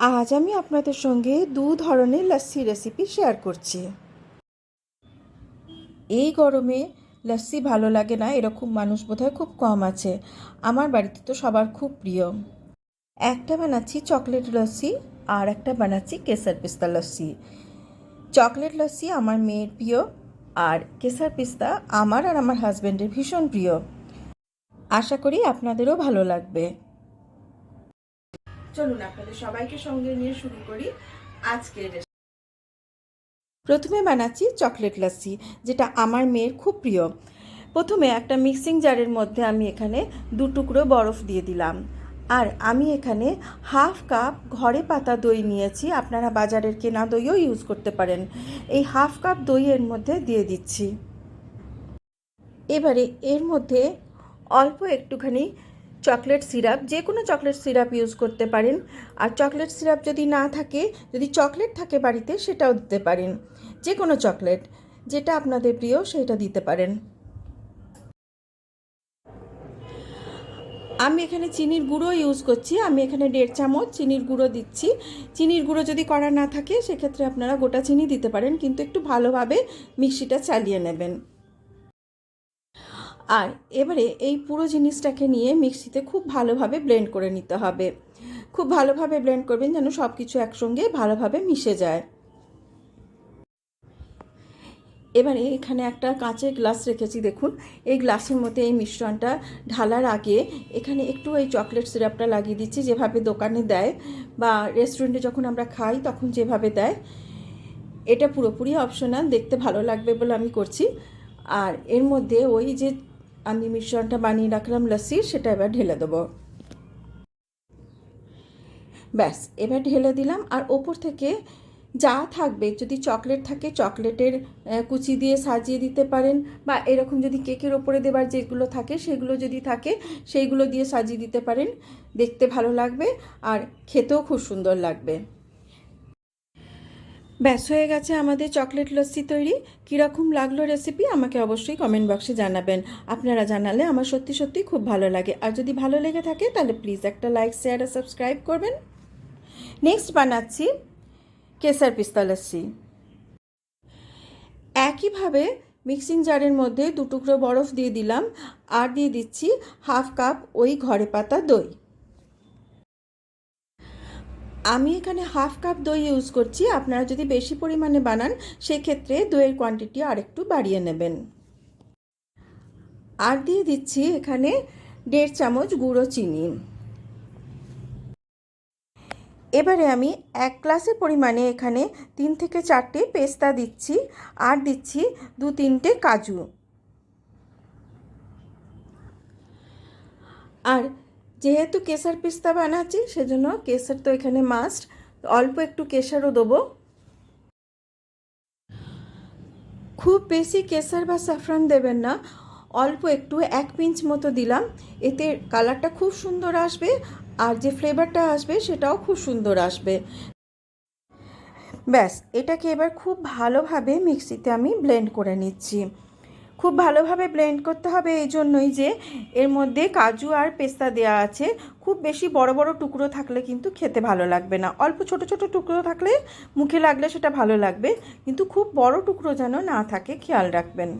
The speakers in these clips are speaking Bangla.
আজ আমি আপনাদের সঙ্গে দু ধরনের লস্যি রেসিপি শেয়ার করছি। এই গরমে লস্যি ভালো লাগে না, এরকম মানুষ বোধহয় খুব কম আছে। আমার বাড়িতে তো সবার খুব প্রিয়। একটা বানাচ্ছি চকলেট লস্যি আর একটা বানাচ্ছি কেসার পিস্তা লস্যি। চকলেট লস্যি আমার মেয়ের প্রিয় আর কেসার পিস্তা আমার আর আমার হাজব্যান্ডের ভীষণ প্রিয়। আশা করি আপনাদেরও ভালো লাগবে। চলুন আপনাদের সবাইকে সঙ্গে নিয়ে শুরু করি আজকের প্রথমে বানাচ্ছি চকলেট লস্যি যেটা আমার মেয়ের খুব প্রিয়। প্রথমে একটা মিক্সিং জারের মধ্যে আমি এখানে দু টুকরো বরফ দিয়ে দিলাম। আর আমি এখানে হাফ কাপ ঘরে পাতা দই নিয়েছি, আপনারা বাজারের কেনা দইও ইউজ করতে পারেন। এই হাফ কাপ দই এর মধ্যে দিয়ে দিচ্ছি। এবারে এর মধ্যে অল্প একটুখানি চকলেট সিরাপ, যে কোনো চকলেট সিরাপ ইউজ করতে পারেন। আর চকলেট সিরাপ যদি না থাকে, যদি চকলেট থাকে বাড়িতে, সেটাও দিতে পারেন। যে কোনো চকলেট, যেটা আপনাদের প্রিয়, সেটা দিতে পারেন। আমি এখানে চিনির গুঁড়ো ইউজ করছি। আমি এখানে দেড় চামচ চিনির গুঁড়ো দিচ্ছি। চিনির গুঁড়ো যদি করা না থাকে, সেক্ষেত্রে আপনারা গোটা চিনি দিতে পারেন। কিন্তু একটু ভালোভাবে মিক্সিটা চালিয়ে নেবেন। আর এবারে এই পুরো জিনিসটাকে নিয়ে মিক্সিতে খুব ভালোভাবে ব্লেন্ড করে নিতে হবে। খুব ভালোভাবে ব্লেন্ড করবেন যেন সব কিছু একসঙ্গে ভালোভাবে মিশে যায়। এবারে এখানে একটা কাঁচের গ্লাস রেখেছি, দেখুন। এই গ্লাসের মধ্যে এই মিশ্রণটা ঢালার আগে এখানে একটু এই চকলেট সিরাপটা লাগিয়ে দিচ্ছি, যেভাবে দোকানে দেয় বা রেস্টুরেন্টে যখন আমরা খাই তখন যেভাবে দেয়। এটা পুরোপুরি অপশনাল, দেখতে ভালো লাগবে বলে আমি করছি। আর এর মধ্যে ওই যে আমি মিশ্রণটা বানিয়ে রাখলাম লস্যির সেটা এবার ঢেলে দেবো। ব্যাস, এবার ঢেলে দিলাম। আর ওপর থেকে যা থাকবে, যদি চকলেট থাকে, চকলেটের কুচি দিয়ে সাজিয়ে দিতে পারেন। বা এরকম যদি কেকের ওপরে দেবার যেগুলো থাকে, সেগুলো যদি থাকে, সেইগুলো দিয়ে সাজিয়ে দিতে পারেন। দেখতে ভালো লাগবে আর খেতেও খুব সুন্দর লাগবে। ব্যাস হয়ে গেছে আমাদের চকলেট লস্যি তৈরি। কীরকম লাগল রেসিপি আমাকে অবশ্যই কমেন্ট বক্সে জানাবেন। আপনারা জানালে আমার সত্যি সত্যি খুব ভালো লাগে। আর যদি ভালো লেগে থাকে তাহলে প্লিজ একটা লাইক শেয়ার আর সাবস্ক্রাইব করবেন। নেক্সট বানাচ্ছি কেসার পিস্তা লস্যি। একইভাবে মিক্সিং জারের মধ্যে দু টুকরো বরফ দিয়ে দিলাম। আর দিয়ে দিচ্ছি হাফ কাপ ওই ঘরে পাতা দই। আমি এখানে হাফ কাপ দই ইউজ করছি। আপনারা যদি বেশি পরিমাণে বানান, সেক্ষেত্রে দইয়ের কোয়ান্টিটি আরেকটু বাড়িয়ে নেবেন। আর দিয়ে দিচ্ছি এখানে দেড় চামচ গুঁড়ো চিনি। এবারে আমি এক গ্লাসের পরিমাণে এখানে তিন থেকে চারটে পেস্তা দিচ্ছি, আর দিচ্ছি দু তিনটে কাজু। আর যেহেতু কেসার পিস্তা বানাচ্ছি, সেজন্য কেসার তো এখানে মাস্ট অল্প একটু কেসারও দেবো। খুব বেশি কেসার বা স্যাফরান দেবেন না। অল্প একটু, এক পিঞ্চ মতো দিলাম। এতে কালারটা খুব সুন্দর আসবে আর যে ফ্লেভারটা আসবে, সেটাও খুব সুন্দর আসবে। ব্যাস, এটাকে এবার খুব ভালোভাবে মিক্সিতে আমি ব্লেন্ড করে নিচ্ছি। খুব ভালোভাবে ব্লেন্ড করতে হবে এই জন্যই যে এর মধ্যে কাজু আর পেস্তা দেওয়া আছে। খুব বেশি বড় বড় টুকরো থাকলে কিন্তু খেতে ভালো লাগবে না। অল্প ছোট ছোট টুকরো থাকলে মুখে লাগলে সেটা ভালো লাগবে। কিন্তু খুব বড় টুকরো যেন না থাকে, খেয়াল রাখবেন।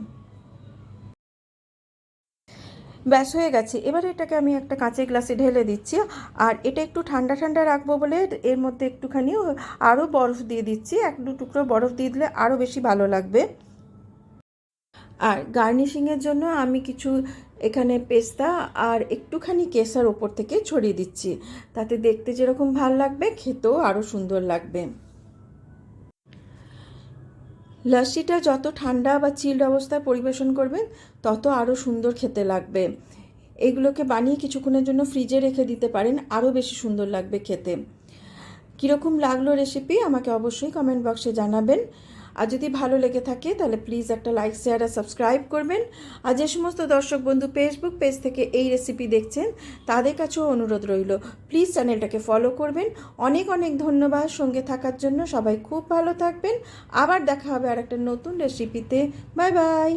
ব্যাস, হয়ে গেছে। এবার এটাকে আমি একটা কাঁচের গ্লাসে ঢেলে দিচ্ছি। আর এটা একটু ঠান্ডা ঠান্ডা রাখব বলে এর মধ্যে একটুখানি আরও বরফ দিয়ে দিচ্ছি। এক দু টুকরো বরফ দিয়ে দিলে আরও বেশি ভালো লাগবে। আর গার্নিশিংয়ের জন্য আমি কিছু এখানে পেস্তা আর একটুখানি কেসার ওপর থেকে ছড়িয়ে দিচ্ছি। তাতে দেখতে যেরকম ভালো লাগবে, খেতেও আরও সুন্দর লাগবে। লস্যিটা যত ঠান্ডা বা চিল্ড অবস্থায় পরিবেশন করবেন, তত আরও সুন্দর খেতে লাগবে। এগুলোকে বানিয়ে কিছুক্ষণের জন্য ফ্রিজে রেখে দিতে পারেন আরও বেশি সুন্দর লাগবে খেতে। কীরকম লাগল রেসিপি আমাকে অবশ্যই কমেন্ট বক্সে জানাবেন। আর যদি ভালো লেগে থাকে, তাহলে প্লিজ একটা লাইক শেয়ার আর সাবস্ক্রাইব করবেন। আর যে সমস্ত দর্শক বন্ধু ফেসবুক পেজ থেকে এই রেসিপি দেখছেন, তাদের কাছেও অনুরোধ রইল প্লিজ চ্যানেলটাকে ফলো করবেন। অনেক অনেক ধন্যবাদ সঙ্গে থাকার জন্য। সবাই খুব ভালো থাকবেন। আবার দেখা হবে আর একটা নতুন রেসিপিতে বাই বাই